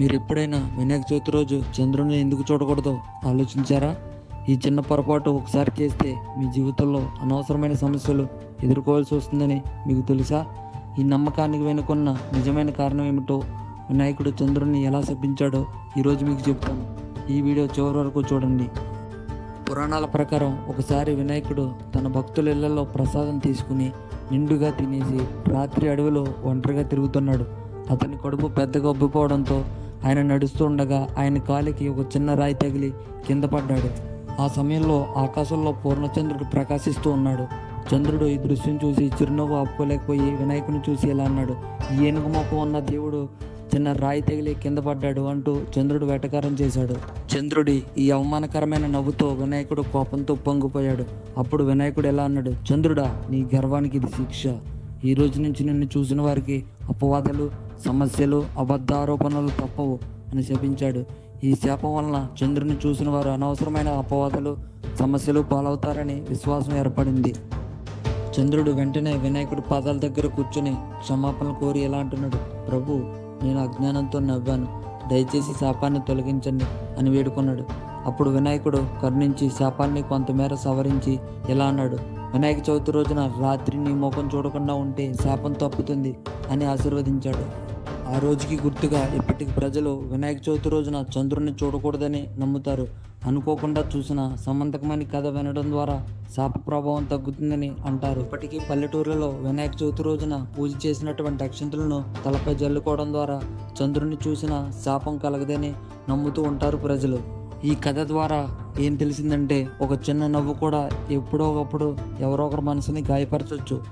మీరు ఎప్పుడైనా వినాయక చవితి రోజు చంద్రుని ఎందుకు చూడకూడదో ఆలోచించారా? ఈ చిన్న పొరపాటు ఒకసారి చేస్తే మీ జీవితంలో అనవసరమైన సమస్యలు ఎదుర్కోవాల్సి వస్తుందని మీకు తెలుసా? ఈ నమ్మకానికి వెనుకున్న నిజమైన కారణం ఏమిటో వినాయకుడు చంద్రుని ఎలా శపించాడో ఈరోజు మీకు చెప్తాను ఈ వీడియో చివరి వరకు చూడండి. పురాణాల ప్రకారం ఒకసారి వినాయకుడు తన భక్తుల ఇళ్ళలో ప్రసాదం తీసుకుని నిండుగా తినేసి రాత్రి అడవిలో ఒంటరిగా తిరుగుతున్నాడు. అతని కడుపు పెద్దగా ఉబ్బిపోవడంతో ఆయన నడుస్తూ ఉండగా ఆయన కాలికి ఒక చిన్న రాయి తగిలి కింద పడ్డాడు. ఆ సమయంలో ఆకాశంలో పూర్ణచంద్రుడు ప్రకాశిస్తూ ఉన్నాడు. చంద్రుడు ఈ దృశ్యం చూసి చిరునవ్వు ఆపుకోలేకపోయి వినాయకుని చూసి ఇలా అన్నాడు ఈ ఏనుగు మొక్క ఉన్న దేవుడు చిన్న రాయి తగిలి కింద పడ్డాడు అంటూ చంద్రుడు వేటకారం చేశాడు. చంద్రుడి ఈ అవమానకరమైన నవ్వుతో వినాయకుడు కోపంతో పొంగిపోయాడు. అప్పుడు వినాయకుడు ఎలా అన్నాడు చంద్రుడా నీ గర్వానికి ఇది శిక్ష. ఈ రోజు నుంచి నిన్ను చూసిన వారికి అపవాదాలు సమస్యలు అబద్ధారోపణలు తప్పవు అని శపించాడు. ఈ శాపం వలన చంద్రుని చూసిన వారు అనవసరమైన అపవాదాలు సమస్యలు పాలవుతారని విశ్వాసం ఏర్పడింది. చంద్రుడు వెంటనే వినాయకుడి పాదాల దగ్గర కూర్చుని క్షమాపణ కోరి ఎలా అంటున్నాడు? ప్రభు నేను అజ్ఞానంతో నవ్వాను. దయచేసి శాపాన్ని తొలగించండి అని వేడుకున్నాడు. అప్పుడు వినాయకుడు కరుణించి శాపాన్ని కొంతమేర సవరించి ఎలా అన్నాడు? వినాయక చవితి రోజున రాత్రి నీ ముఖం చూడకుండా ఉంటే శాపం తప్పుతుంది అని ఆశీర్వదించాడు. ఆ రోజుకి గుర్తుగా ఇప్పటికి ప్రజలు వినాయక చవితి రోజున చంద్రుని చూడకూడదని నమ్ముతారు. అనుకోకుండా చూసిన సమంతకమైన కథ వినడం ద్వారా శాప ప్రభావం తగ్గుతుందని అంటారు. ఇప్పటికీ పల్లెటూర్లలో వినాయక చవితి రోజున పూజ చేసినటువంటి అక్షంతులను తలపై జల్లుకోవడం ద్వారా చంద్రుని చూసిన శాపం కలగదని నమ్ముతూ ఉంటారు ప్రజలు. ఈ కథ ద్వారా ఏం తెలిసిందంటే ఒక చిన్న నవ్వు కూడా ఎప్పుడో ఒకప్పుడు ఎవరో ఒకరి మనసుని గాయపరచవచ్చు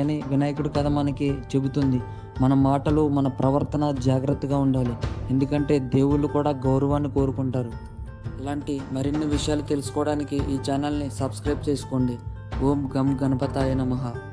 అని వినాయకుడి కథ మనకి చెబుతుంది. మన మాటలు మన ప్రవర్తన జాగ్రత్తగా ఉండాలి. ఎందుకంటే దేవుళ్ళు కూడా గౌరవాన్ని కోరుకుంటారు. ఇలాంటి మరిన్ని విషయాలు తెలుసుకోవడానికి ఈ ఛానల్ని సబ్స్క్రైబ్ చేసుకోండి. ఓం గం గణపతాయ నమః.